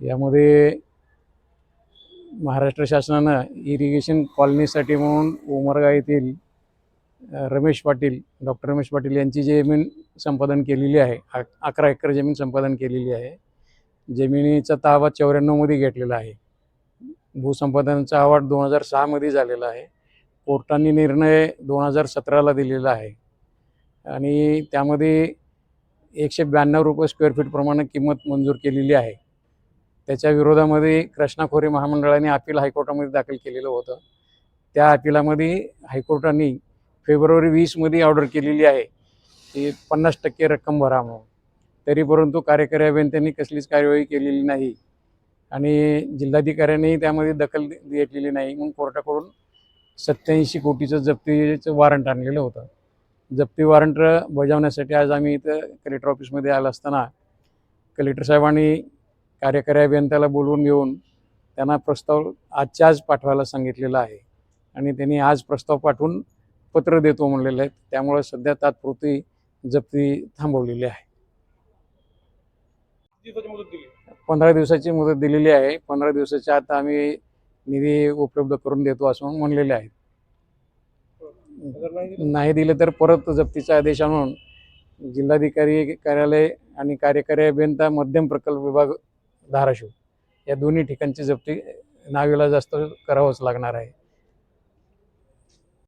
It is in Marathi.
यामध्ये महाराष्ट्र शासनानं इरिगेशन कॉलनीसाठी म्हणून उमरगा येथील रमेश पाटील डॉक्टर रमेश पाटील यांची जमीन संपादन केलेली आहे अक अकरा एकर जमीन संपादन केलेली आहे जमिनीचा ताबा चौऱ्याण्णवमध्ये घेतलेला आहे. भूसंपादनाचा अहवाल दोन हजार सहामध्ये झालेला आहे. कोर्टाने निर्णय दोन हजार सतराला दिलेला आहे. आणि त्यामध्ये एकशे ब्याण्णव रुपये स्क्वेअर फीटप्रमाणे किंमत मंजूर केलेली आहे. त्याच्या विरोधामध्ये कृष्णाखोरी महामंडळाने अपील हायकोर्टामध्ये दाखल केलेलं होतं. त्या अपिलामध्ये हायकोर्टाने फेब्रुवारी वीसमध्ये ऑर्डर केलेली आहे की पन्नास टक्के रक्कम भरा म्हणून. तरी परंतु कार्यकारी अभियंत्यांनी कसलीच कार्यवाही केलेली नाही आणि जिल्हाधिकाऱ्यांनी त्यामध्ये दखल घेतलेली नाही. म्हणून कोर्टाकडून सत्याऐंशी कोटीचं जप्तीचं वॉरंट आणलेलं होतं. जप्ती वॉरंट बजावण्यासाठी आज आम्ही इथं कलेक्टर ऑफिसमध्ये आलं असताना कलेक्टर साहेबांनी कार्यकारी अभियंत्याला बोलवून घेऊन त्यांना प्रस्ताव आजच्या आज पाठवायला सांगितलेला आहे. आणि त्यांनी आज प्रस्ताव पाठवून पत्र देतो म्हणलेलं आहे त्यामुळे सध्या तात्पुरती जप्ती थांबवलेली आहे. पंधरा दिवसाची मुदत दिलेली आहे. पंधरा दिवसाच्या आता आम्ही निधी उपलब्ध करून देतो असं म्हणलेले आहेत. नाही दिलं नाही दिले तर परत जप्तीचा आदेश आणून जिल्हाधिकारी कार्यालय आणि कार्यकारी अभियंता मध्यम प्रकल्प विभाग धाराशिव. या दोन्ही ठिकाणची जप्ती नावीला जास्त करावंच लागणार आहे.